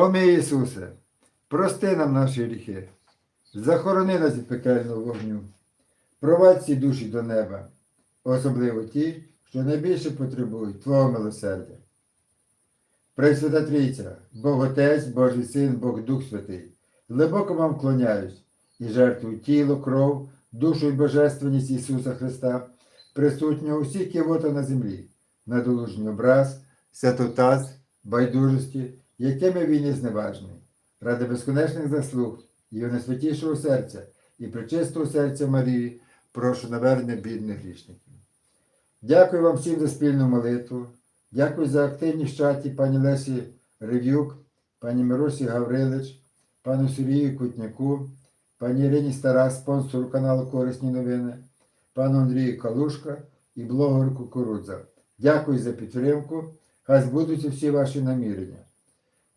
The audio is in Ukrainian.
О мій Ісусе, прости нам наші гріхи, захорони нас від пекельного вогню, провадь ці душі до неба, особливо ті, що найбільше потребують Твого милосердя. Пресвята Трійця, Бог Отець, Божий Син, Бог Дух Святий, глибоко вам вклоняюсь і жертвую тіло, кров, душу і божественність Ісуса Христа, присутнього усіх кивота на землі, надолужній образ, святотаз, байдужості, якими він є зневажний, ради безконечних заслуг Його найсвятішого серця і причистого серця Марії, прошу навернення бідних грішників. Дякую вам всім за спільну молитву. Дякую за активність чаті пані Лесі Рев'юк, пані Миросі Гаврилич, пану Сергію Кутняку, пані Ірині Стара, спонсору каналу Корисні новини, пану Андрію Калушка і блогеру Кукурудза. Дякую за підтримку. Хай збудуться всі ваші намірення.